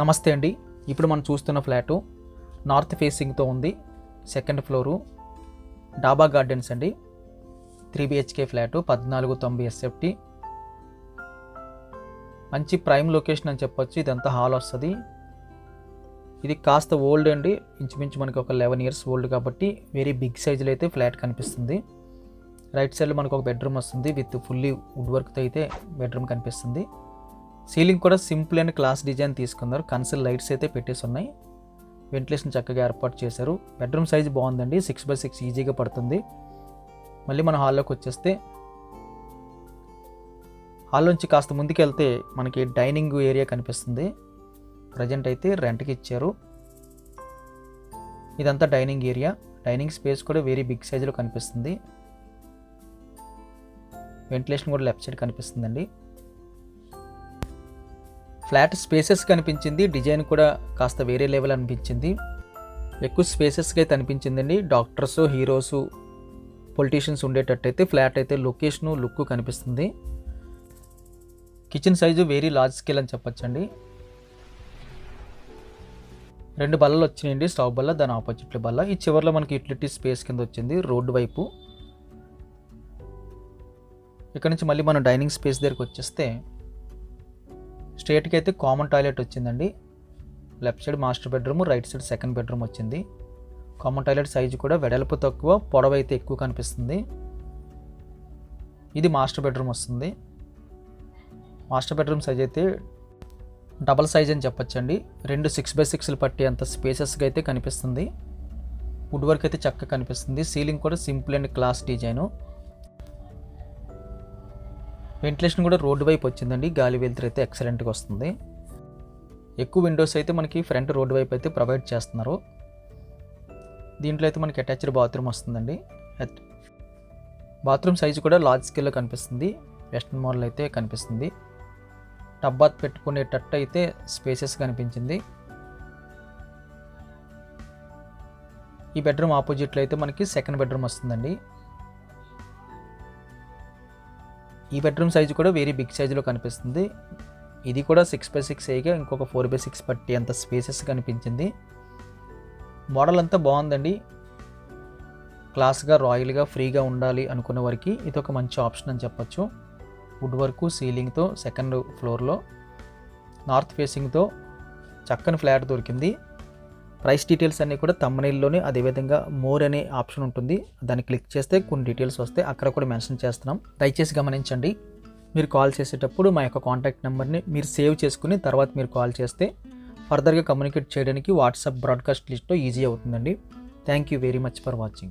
నమస్తే అండి. ఇప్పుడు మనం చూస్తున్న ఫ్లాటు నార్త్ ఫేసింగ్తో ఉంది. సెకండ్ ఫ్లోరు డాబా గార్డెన్స్ అండి. త్రీ బిహెచ్కే ఫ్లాటు పద్నాలుగు తొంభై ఎస్ఎఫ్టీ. మంచి ప్రైమ్ లొకేషన్ అని చెప్పొచ్చు. ఇదంతా హాల్ వస్తుంది. ఇది కాస్త ఓల్డ్ అండి. ఇంచుమించు మనకి ఒక లెవెన్ ఇయర్స్ ఓల్డ్ కాబట్టి వెరీ బిగ్ సైజులో అయితే ఫ్లాట్ కనిపిస్తుంది. రైట్ సైడ్లో మనకు ఒక బెడ్రూమ్ వస్తుంది. విత్ ఫుల్లీ వుడ్ వర్క్తో అయితే బెడ్రూమ్ కనిపిస్తుంది. సీలింగ్ కూడా సింపుల్ అండ్ క్లాస్ డిజైన్ తీసుకున్నారు. కన్సల్ లైట్స్ అయితే పెట్టేసి ఉన్నాయి. వెంటిలేషన్ చక్కగా ఏర్పాటు చేశారు. బెడ్రూమ్ సైజ్ బాగుందండి. సిక్స్ బై సిక్స్ ఈజీగా పడుతుంది. మళ్ళీ మన హాల్లోకి వచ్చేస్తే హాల్ నుంచి కాస్త ముందుకెళ్తే మనకి డైనింగ్ ఏరియా కనిపిస్తుంది. ప్రజెంట్ అయితే రెంట్కి ఇచ్చారు. ఇదంతా డైనింగ్ ఏరియా. డైనింగ్ స్పేస్ కూడా వెరీ బిగ్ సైజులో కనిపిస్తుంది. వెంటిలేషన్ కూడా లెఫ్ట్ సైడ్ కనిపిస్తుందండి. ఫ్లాట్ స్పేసెస్ కనిపించింది డిజైన్ కూడా కాస్త వేరే లెవెల్ అనిపించింది. ఎక్కువ స్పేసెస్గా అయితే అనిపించిందండి డాక్టర్స్ హీరోస్ పొలిటీషియన్స్ ఉండేటట్టయితే ఫ్లాట్ అయితే లొకేషను లుక్ కనిపిస్తుంది. Kitchen size very large scale అని చెప్పొచ్చండి. రెండు బల్లలు వచ్చినాయండి స్టవ్ బల్ల దాని ఆపోజిట్లో బల్ల. ఈ చివరిలో మనకి యూటిలిటీ స్పేస్ కింద వచ్చింది రోడ్డు వైపు. ఇక్కడ నుంచి మళ్ళీ మనం డైనింగ్ స్పేస్ దగ్గరికి వచ్చేస్తే స్టేట్కి అయితే కామన్ టాయిలెట్ వచ్చిందండి. Left side master bedroom right side second bedroom వచ్చింది. కామన్ టాయిలెట్ సైజు కూడా వెడల్పు తక్కువ పొడవు అయితే ఎక్కువ కనిపిస్తుంది. ఇది మాస్టర్ బెడ్రూమ్ వస్తుంది. మాస్టర్ బెడ్రూమ్ సైజ్ అయితే డబల్ సైజ్ అని చెప్పొచ్చండి. రెండు సిక్స్ బై సిక్స్లు పట్టి అంత స్పేసెస్గా అయితే కనిపిస్తుంది. వుడ్ వర్క్ అయితే చక్కగా కనిపిస్తుంది. సీలింగ్ కూడా simple and class design. Ventilation కూడా రోడ్డు వైపు వచ్చిందండి. గాలి వెలుతురు అయితే ఎక్సలెంట్గా వస్తుంది. ఎక్కువ విండోస్ అయితే మనకి ఫ్రంట్ రోడ్డు వైపు అయితే ప్రొవైడ్ చేస్తున్నారు. దీంట్లో అయితే మనకి అటాచ్డ్ బాత్రూమ్ వస్తుందండి. బాత్రూమ్ సైజు కూడా లార్జ్ స్కేల్లో కనిపిస్తుంది. వెస్ట్రన్ మోడల్ అయితే కనిపిస్తుంది. టబ్బాత్ పెట్టుకునేటట్టు అయితే స్పేసెస్ కనిపించింది. ఈ బెడ్రూమ్ ఆపోజిట్లో అయితే మనకి సెకండ్ బెడ్రూమ్ వస్తుందండి. ఈ బెడ్రూమ్ సైజు కూడా వేరే బిగ్ సైజులో కనిపిస్తుంది. ఇది కూడా సిక్స్ బై సిక్స్ అయ్యిగా ఇంకొక ఫోర్ బై సిక్స్ పట్టి అంత స్పేసెస్ కనిపించింది. మోడల్ అంతా బాగుందండి. క్లాస్గా రాయల్గా ఫ్రీగా ఉండాలి అనుకున్న వారికి ఇది ఒక మంచి ఆప్షన్ అని చెప్పొచ్చు. వుడ్ వర్క్ సీలింగ్తో సెకండ్ ఫ్లోర్లో నార్త్ ఫేసింగ్తో చక్కని ఫ్లాట్ దొరికింది. ప్రైస్ డీటెయిల్స్ అన్నీ కూడా తమ్మనీల్లోనే అదేవిధంగా మోర్ అనే ఆప్షన్ ఉంటుంది. దాన్ని క్లిక్ చేస్తే కొన్ని డీటెయిల్స్ వస్తే అక్కడ కూడా మెన్షన్ చేస్తున్నాం. దయచేసి గమనించండి. మీరు కాల్ చేసేటప్పుడు మా యొక్క కాంటాక్ట్ నెంబర్ని మీరు సేవ్ చేసుకుని తర్వాత మీరు కాల్ చేస్తే ఫర్దర్గా కమ్యూనికేట్ చేయడానికి వాట్సాప్ బ్రాడ్కాస్ట్ లిస్ట్లో ఈజీ అవుతుందండి. Thank you very much for watching.